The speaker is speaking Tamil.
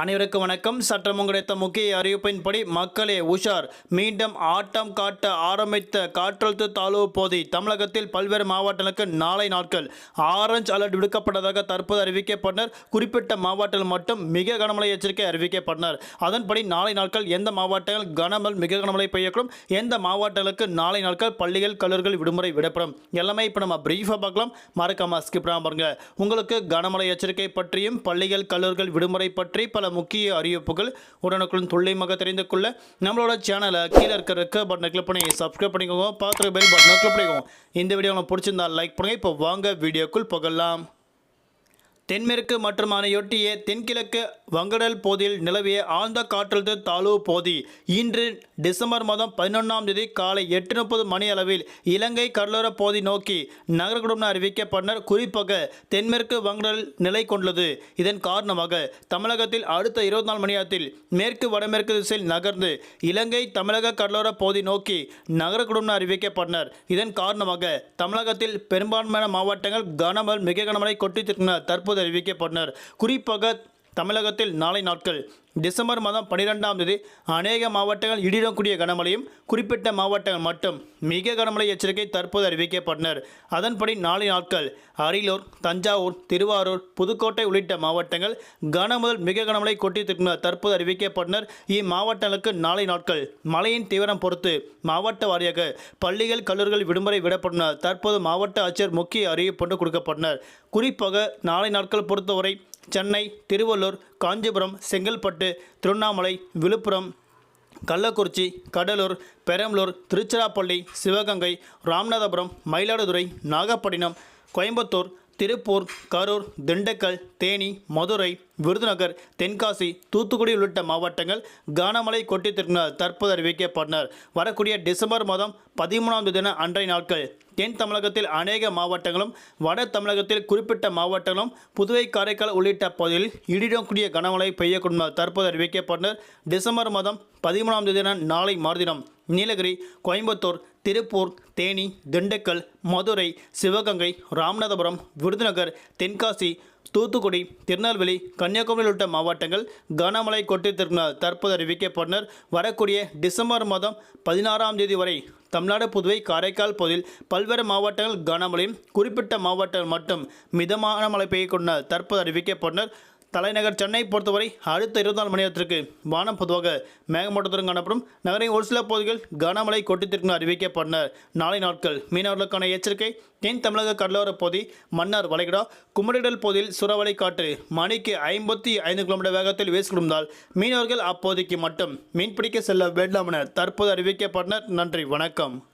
அனைவருக்கும் வணக்கம். சற்றமும் கிடைத்த முக்கிய அறிவிப்பின்படி மக்களே உஷார். மீண்டும் ஆட்டம் காட்ட ஆரம்பித்த காற்றழுத்த தாழ்வு போதி தமிழகத்தில் பல்வேறு மாவட்டங்களுக்கு நாளை நாட்கள் ஆரஞ்சு அலர்ட் விடுக்கப்பட்டதாக தற்போது அறிவிக்கப்பட்டனர். குறிப்பிட்ட மாவட்டங்கள் மட்டும் மிக கனமழை எச்சரிக்கை அறிவிக்கப்பட்டனர். அதன்படி நாளை நாட்கள் எந்த மாவட்டங்கள் கனமல் மிக கனமழை பெய்யக்கூடும்? எந்த மாவட்டங்களுக்கு நாளை நாட்கள் பள்ளிகள் கல்லூரிகள் விடுமுறை விடப்படும்? எல்லாமே இப்போ நம்ம பிரீஃபாக பார்க்கலாம். மறக்காம ஸ்கிப் பாருங்க. உங்களுக்கு கனமழை எச்சரிக்கை பற்றியும் பள்ளிகள் கல்லூரிகள் விடுமுறை பற்றி பல முக்கிய அறிவிப்புகள் உடனுக்குடன் துல்லியமாக தெரிந்து கொள்ள நம்மளோட சேனலை கீழே இருக்கிற ரெக்க பட்டனை கிளிக் பண்ணி சப்ஸ்கிரைப் பண்ணிக்கோங்க. பார்த்துருக்க பெல் பட்டனை கிளிக் பண்ணிக்கோங்க. இந்த வீடியோ உங்களுக்கு பிடிச்சிருந்தா லைக் பண்ணுங்க. இப்போ வாங்க வீடியோக்குள் போகலாம். தென்மேற்கு மற்றும் அதனையொட்டிய தென்கிழக்கு வங்கடல் பகுதியில் நிலவிய ஆழ்ந்த காற்றழுத்த தாழ்வு பகுதி. இன்று டிசம்பர் மாதம் பதினொன்றாம் தேதி காலை எட்டு முப்பது மணி அளவில் இலங்கை கடலோர பகுதி நோக்கி நகரக்கூடும் என அறிவிக்கப்பட்டனர் குறிப்பாக தென்மேற்கு வங்கடல் நிலை கொண்டுள்ளது. இதன் காரணமாக தமிழகத்தில் அடுத்த இருபத்தி நாலு மணி நேரத்தில் மேற்கு வடமேற்கு திசையில் நகர்ந்து இலங்கை தமிழக கடலோர பகுதி நோக்கி நகரக்கூடும் என அறிவிக்கப்பட்டனர். இதன் காரணமாக தமிழகத்தில் பெரும்பான்மையான மாவட்டங்கள் கனமழை மிக கனமழை கொட்டித்திருக்கின்றன தற்போது அறிவிக்கப்பட்டனர் குறிப்பாக தமிழகத்தில் நாளை நாட்கள் டிசம்பர் மாதம் பன்னிரெண்டாம் தேதி அநேக மாவட்டங்கள் இடிடக்கூடிய கனமழையும் குறிப்பிட்ட மாவட்டங்கள் மட்டும் மிக கனமழை எச்சரிக்கை தற்போது அறிவிக்கப்பட்டனர். அதன்படி நாளை நாட்கள் அரியலூர் தஞ்சாவூர் திருவாரூர் புதுக்கோட்டை உள்ளிட்ட மாவட்டங்கள் கன முதல் மிக கனமழை கொட்டித்திருக்கின்றனர் தற்போது அறிவிக்கப்பட்டனர். இம்மாவட்டங்களுக்கு நாளை நாட்கள் மழையின் தீவிரம் பொறுத்து மாவட்ட வாரியாக பள்ளிகள் கல்லூரிகள் விடுமுறை விடப்பட்டனர் தற்போது மாவட்ட ஆட்சியர் முக்கிய அறிவிப்பு கொடுக்கப்பட்டனர். குறிப்பாக நாளை நாட்கள் பொறுத்தவரை சென்னை திருவள்ளூர் காஞ்சிபுரம் செங்கல்பட்டு திருவண்ணாமலை விழுப்புரம் கள்ளக்குறிச்சி கடலூர் பெரம்பலூர் திருச்சிராப்பள்ளி சிவகங்கை ராமநாதபுரம் மயிலாடுதுறை நாகப்பட்டினம் கோயம்புத்தூர் திருப்பூர் கரூர் திண்டுக்கல் தேனி மதுரை விருதுநகர் தென்காசி தூத்துக்குடி உள்ளிட்ட மாவட்டங்கள் கனமழை கொட்டி கொட்டித்திருக்கிறார் தற்போது அறிவிக்கப்பட்டனர். வரக்கூடிய டிசம்பர் மாதம் பதிமூணாம் தின அன்றைய நாட்கள் தென் தமிழகத்தில் அநேக மாவட்டங்களும் வட தமிழகத்தில் குறிப்பிட்ட மாவட்டங்களும் புதுவை காரைக்கால் உள்ளிட்ட பகுதிகளில் இடிடக்கூடிய கனமழை பெய்யக்கூடும் தற்போது அறிவிக்கப்பட்டனர். டிசம்பர் மாதம் பதிமூணாம் தேதி நாளை மறுதினம் நீலகிரி கோயம்புத்தூர் திருப்பூர் தேனி திண்டுக்கல் மதுரை சிவகங்கை ராமநாதபுரம் விருதுநகர் தென்காசி தூத்துக்குடி திருநெல்வேலி கன்னியாகுமரி உள்ளிட்ட மாவட்டங்கள் கனமழை கொட்டித்திருக்கிறார் தற்போது அறிவிக்கப்பட்டனர். வரக்கூடிய டிசம்பர் மாதம் பதினாறாம் தேதி வரை தமிழ்நாடு புதுவை காரைக்கால் பகுதியில் பல்வேறு மாவட்டங்கள் கனமழையும் குறிப்பிட்ட மாவட்டங்கள் மட்டும் மிதமான மழை பெய்யக்கூடும் தற்போது அறிவிக்கப்பட்டனர். தலைநகர் சென்னை பொறுத்தவரை அடுத்த இருபத்தி நாலு மணி நேரத்திற்கு வானம் பொதுவாக மேகமூட்டத்துடன் காணப்படும். நகரின் ஒரு சில பகுதிகள் கனமழை கொட்டித்திருக்கும் அறிவிக்கப்பட்டனர். நாளை நாட்கள் மீனவர்களுக்கான எச்சரிக்கை. தென் தமிழக கடலோர பகுதி மன்னார் வளைகுடா குமரிடல் பகுதியில் சுறவலை காற்று மணிக்கு ஐம்பத்தி ஐந்து கிலோமீட்டர் வேகத்தில் வீசிக்கொண்டால் மீனவர்கள் அப்போதைக்கு மட்டும் மீன்பிடிக்க செல்ல வேண்டாம் என தற்போது அறிவிக்கப்பட்டனர். நன்றி வணக்கம்.